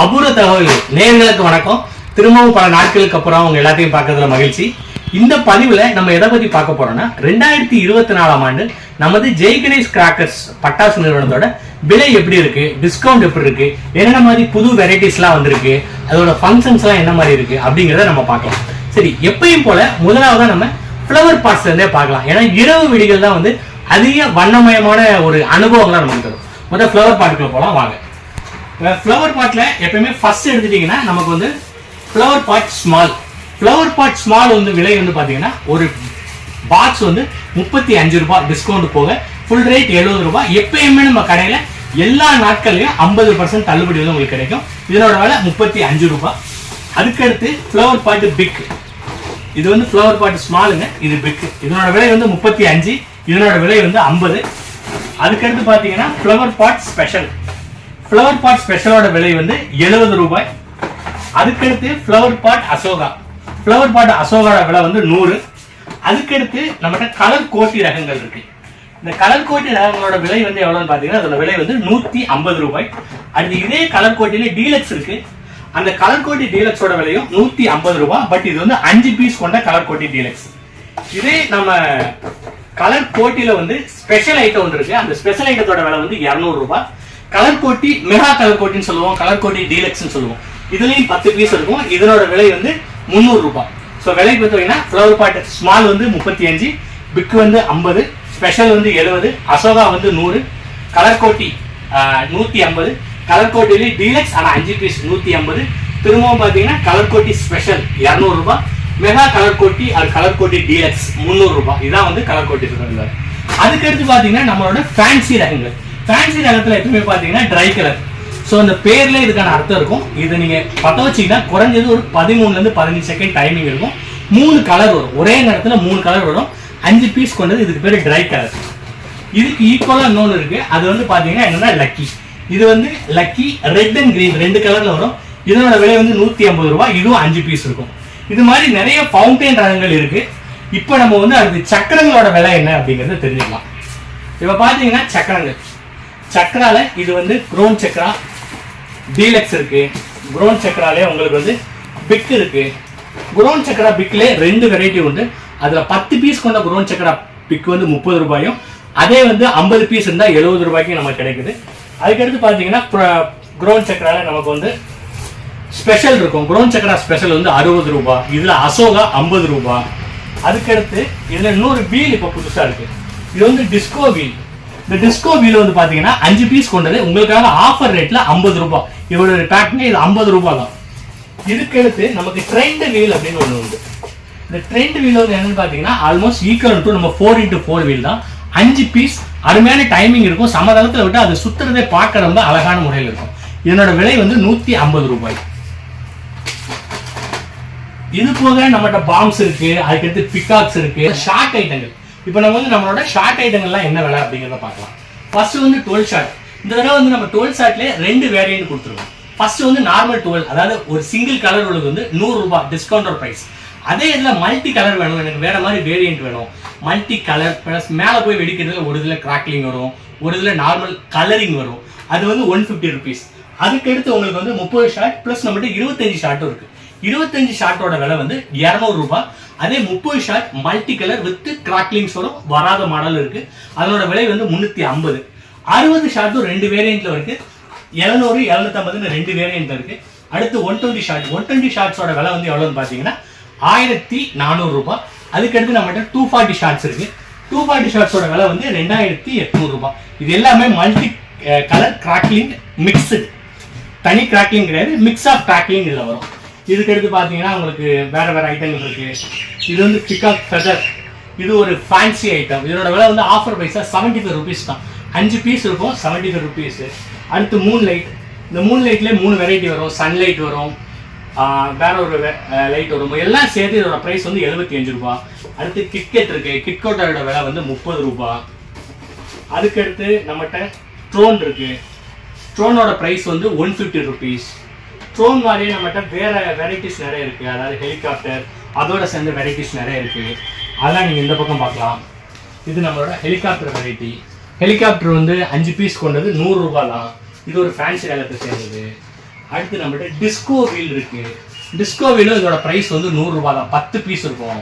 அபூர்வ தகவல் நேயர்களுக்கு வணக்கம். திரும்பவும் பல நாட்களுக்கு அப்புறம் அவங்க எல்லாத்தையும் பார்க்கறதுல மகிழ்ச்சி. இந்த பதிவுல நம்ம எதை பத்தி பார்க்க போறோம்னா ரெண்டாயிரத்தி இருபத்தி நாலாம் ஆண்டு நமது ஜெய் கணேஷ் கிராக்கர்ஸ் பட்டாசு நிறுவனத்தோட விலை எப்படி இருக்கு டிஸ்கவுண்ட் எப்படி இருக்கு என்னென்ன மாதிரி புது வெரைட்டிஸ்லாம் வந்திருக்கு அதோட ஃபங்க்ஷன்ஸ்லாம் என்ன மாதிரி இருக்கு அப்படிங்கிறத நம்ம பார்க்கலாம். சரி எப்பயும் போல முதலாவதா நம்ம ஃப்ளவர் பார்ட்ஸ்ல இருந்தே பார்க்கலாம். ஏன்னா இரவு விடிகள் தான் வந்து அதிக வண்ணமயமான ஒரு அனுபவங்களை நமக்கு தரும். முதல்ல ஃப்ளவர் பார்ட்டுக்குள்ள போலாம் வாங்க. ஃப்ளவர் பாட்டில் எப்பயுமே ஃபர்ஸ்ட் எடுத்துட்டீங்கன்னா நமக்கு வந்து flower pot small flower pot small வந்து விலை வந்து பார்த்தீங்கன்னா ஒரு பாக்ஸ் வந்து முப்பத்தி அஞ்சு ரூபாய் டிஸ்கவுண்ட் போக ஃபுல் ரேட் எழுபது ரூபாய் எப்பயுமே நம்ம கடையில் எல்லா நாட்கள்லையும் ஐம்பது பர்சன்ட் தள்ளுபடி வந்து உங்களுக்கு கிடைக்கும். இதனோட விலை முப்பத்தி அஞ்சு ரூபாய் அதுக்கடுத்து ஃப்ளவர் பாட் பிக் இது வந்து ஃப்ளவர் பாட் ஸ்மாலுங்க இது பிக் இதனோட விலை வந்து முப்பத்தி அஞ்சு இதனோட விலை வந்து ஐம்பது. அதுக்கடுத்து பார்த்தீங்கன்னா flower pot special flower pot ஸ்பெஷலோட விலை வந்து எழுபது ரூபாய். அதுக்கடுத்து flower pot Ashoka. Flower pot அசோகாவோட விலை வந்து நூறு. அதுக்கடுத்து நம்மகிட்ட கலர் கோட்டி ரகங்கள் இருக்கு. இந்த கலர் கோட்டி ரகங்களோட விலை வந்து எவ்வளோன்னு பார்த்தீங்கன்னா அதோட விலை வந்து நூற்றி ஐம்பது ரூபாய். அடுத்து இதே கலர் கோட்டிலே டீலக்ஸ் இருக்கு. அந்த கலர் கோட்டி டீலக்ஸோட விலையும் நூற்றி ஐம்பது ரூபாய். பட் இது வந்து அஞ்சு பீஸ் கொண்ட கலர் கோட்டி டீலக்ஸ் இதே நம்ம கலர் கோட்டில வந்து ஸ்பெஷல் ஐட்டம் ஒன்று இருக்கு. அந்த ஸ்பெஷல் ஐட்டத்தோட விலை வந்து இரநூறுபா கலர் கோட்டி மெகா கலர் கோட்டின்னு சொல்லுவோம். கலர் கோட்டி டீலக்ஸ்னு சொல்லுவோம். இதுலேயும் பத்து பீஸ் இருக்கும். இதனோட விலை வந்து முந்நூறு ரூபாய். ஸோ விலை பார்த்தீங்கன்னா ஃப்ளவர் பாட் ஸ்மால் வந்து முப்பத்தி அஞ்சு பிக் வந்து ஐம்பது ஸ்பெஷல் வந்து எழுபது அசோகா வந்து நூறு கலர் கோட்டி நூற்றி ஐம்பது கலர் கோட்டிலே டீலக்ஸ் ஆனால் அஞ்சு பீஸ் நூற்றி ஐம்பது. திரும்பவும் பார்த்தீங்கன்னா கலர் கோட்டி ஸ்பெஷல் இரநூறுபா மெகா கலர் கோட்டி அது கலர் கோட்டி டீலக்ஸ் முந்நூறுரூபா இதான் வந்து கலர் கோட்டி சொல்றாங்க. அதுக்கடுத்து பார்த்தீங்கன்னா நம்மளோட ஃபேன்சி ரகங்கள். ஃபேன்சி நகரத்தில் எப்பவுமே பார்த்தீங்கன்னா ட்ரை கலர் ஸோ அந்த பேர்ல இதுக்கான அர்த்தம் இருக்கும். இது நீங்கள் பற்ற வச்சீங்கன்னா குறைஞ்சது ஒரு பதிமூணுலேருந்து பதினஞ்சு செகண்ட் டைமிங் இருக்கும். மூணு கலர் வரும். ஒரே நேரத்தில் மூணு கலர் வரும். அஞ்சு பீஸ் கொண்டது இதுக்கு பேர் ட்ரை கலர் இதுக்கு ஈக்குவலாக இன்னொன்று இருக்குது அது வந்து பார்த்தீங்கன்னா என்னன்னா லக்கி இது வந்து லக்கி ரெட் அண்ட் கிரீன் ரெண்டு கலரில் வரும். இதனோட விலை வந்து நூற்றி ஐம்பது ரூபா இதுவும் அஞ்சு பீஸ் இருக்கும். இது மாதிரி நிறைய ஃபவுண்டைன் ரகங்கள் இருக்குது இப்போ நம்ம வந்து அடுத்து சக்கரங்களோட விலை என்ன அப்படிங்கிறத தெரிஞ்சுக்கலாம். இப்போ பார்த்தீங்கன்னா சக்கரங்கள். சக்கரால இது வந்து குரோன் சக்கரா. டீலக்ஸ் இருக்கு. குரோன் சக்கராலே உங்களுக்கு வந்து பிக் இருக்கு. குரோன் சக்கரா பிக்ல ரெண்டு வெரைட்டி உண்டு. அதுல பத்து பீஸ் கொண்ட குரோன் சக்கரா பிக் வந்து முப்பது ரூபாயும் அதே வந்து ஐம்பது பீஸ் இருந்தா எழுபது ரூபாய்க்கு நமக்கு கிடைக்குது. அதுக்கடுத்து பாத்தீங்கன்னா குரோன் சக்கரால நமக்கு வந்து ஸ்பெஷல் இருக்கும். குரோன் சக்கரா ஸ்பெஷல் வந்து அறுபது ரூபாய் இதுல அசோகா ஐம்பது ரூபாய் அதுக்கடுத்து இதுல இன்னொரு வீல் இப்போ புதுசா இருக்கு. இது வந்து டிஸ்கோ வீல் இந்த டிஸ்கோ வீல் வந்து பாத்தீங்கன்னா அஞ்சு பீஸ் கொண்டது. உங்களுக்காக ஆஃபர் ரேட்ல ஐம்பது ரூபாய். இதோட பேக்கிங் இது ஐம்பது ரூபாய் தான். இதுக்கெடுத்து நமக்கு ட்ரெண்ட் வீல் அப்படின்னு ஒன்று உண்டு. இந்த ட்ரெண்ட் வீல் வந்து என்னன்னு பாத்தீங்கன்னா ஆல்மோஸ்ட் ஈக்குவல் டு நம்ம ஃபோர் இன்ட்டு ஃபோர் வீல் தான். அஞ்சு பீஸ் அருமையான டைமிங் இருக்கும். சமதளத்தில் விட்டு அது சுத்துறதே பார்க்க ரொம்ப அழகான முறையில் இருக்கும். இதனோட விலை வந்து நூத்தி ஐம்பது ரூபாய். இது போக நம்மகிட்ட பாம்ஸ் இருக்கு. அதுக்கடுத்து பிகாக்ஸ் இருக்கு. ஷார்ட் ஐட்டங்கள் இப்போ நம்ம வந்து நம்மளோட ஷார்ட் ஐட்டங்கள்லாம் என்ன விலை அப்படிங்கிறத பார்க்கலாம். ஃபர்ஸ்ட் வந்து டுவெல் ஷார்ட் இந்த தடவை வந்து நம்ம டுவெல் ஷார்ட்லேயே ரெண்டு வேரியன்ட் கொடுத்துருக்கோம் ஃபர்ஸ்ட் வந்து நார்மல் டுவெல் அதாவது ஒரு சிங்கிள் கலர் உள்ளது வந்து நூறு ரூபாய் டிஸ்கவுண்டர் ப்ரைஸ் அதே இதில் மல்டி கலர் வேணும் எனக்கு வேற மாதிரி வேரியன்ட் வேணும். மல்டி கலர் ப்ளஸ் மேலே போய் வெடிக்கிறதுல ஒரு இதில் கிராக்லிங் வரும் ஒரு இதில் நார்மல் கலரிங் வரும். அது வந்து ஒன் ஃபிஃப்டி ருபீஸ் அதுக்கடுத்து உங்களுக்கு வந்து முப்பது ஷார்ட் ப்ளஸ் நம்மகிட்ட இருபத்தஞ்சு ஷார்ட்டும் இருக்குது இருபத்தஞ்சு ஷார்ட்டோட விலை வந்து இரநூறு ரூபாய் அதே முப்பது shot multi colour with cracklings வரும் வராத மாடல் இருக்கு. அதனோட விலை வந்து முந்நூற்றி ஐம்பது. அறுபது ஷார்ட்டும் ரெண்டு வேரியண்ட்ல இருக்கு. எழுநூறு எழுநூத்தம்பதுன்னு ரெண்டு வேரியண்ட்ல இருக்கு. அடுத்து one twenty shot one twenty ஷார்ட்ஸோட விலை வந்து எவ்வளோன்னு பார்த்தீங்கன்னா ஆயிரத்தி நானூறு ரூபாய் அதுக்கடுத்து நம்மகிட்ட டூ ஃபார்ட்டி ஷார்ட்ஸ் இருக்கு. டூ ஃபார்ட்டி ஷார்ட்ஸோட விலை வந்து ரெண்டாயிரத்தி எட்நூறு ரூபாய் இது எல்லாமே மல்டி கலர் கிராக்லிங் மிக்ஸு தனி கிராக்லிங் கிடையாது மிக்ஸ் ஆஃப் கிராக்லிங் இதில் வரும். இதுக்கடுத்து பார்த்தீங்கன்னா உங்களுக்கு வேறு வேறு ஐட்டங்கள் இருக்குது இது வந்து பிகாக் ஃபெதர் இது ஒரு ஃபேன்சி ஐட்டம் இதோட விலை வந்து ஆஃபர் ப்ரைஸாக செவன்ட்டி ஃபைவ் ருபீஸ் தான். அஞ்சு பீஸ் இருக்கும் செவன்ட்டி ஃபைவ் ருபீஸு அடுத்து மூன் லைட் இந்த மூன் லைட்லேயே மூணு வெரைட்டி வரும். சன்லைட் வரும். வேற ஒரு லைட் வரும். எல்லாம் சேர்த்து இதோட ப்ரைஸ் வந்து எழுபத்தி அஞ்சு ரூபாய் அடுத்து கிட்கெட் இருக்கு. கிட்கோட்டோட விலை வந்து முப்பது ரூபா. அதுக்கடுத்து நம்மகிட்ட ட்ரோன் இருக்கு. ட்ரோனோட ப்ரைஸ் வந்து ஒன் ஃபிஃப்டி ருபீஸ் ட்ரோன் மாதிரியே நம்மகிட்ட வேற வெரைட்டிஸ் நிறைய இருக்குது அதாவது ஹெலிகாப்டர் அதோட சேர்ந்த வெரைட்டிஸ் நிறைய இருக்குது அதெல்லாம் நீங்கள் இந்த பக்கம் பார்க்கலாம். இது நம்மளோட ஹெலிகாப்டர் வெரைட்டி ஹெலிகாப்டர் வந்து அஞ்சு பீஸ் கொண்டது நூறுரூபா தான் இது ஒரு ஃபேன்சி ரகத்தை சேர்ந்தது. அடுத்து நம்மகிட்ட டிஸ்கோ வீல் இருக்குது டிஸ்கோ வீலும் இதோட ப்ரைஸ் வந்து நூறுரூபா தான் பத்து பீஸ் இருக்கும்.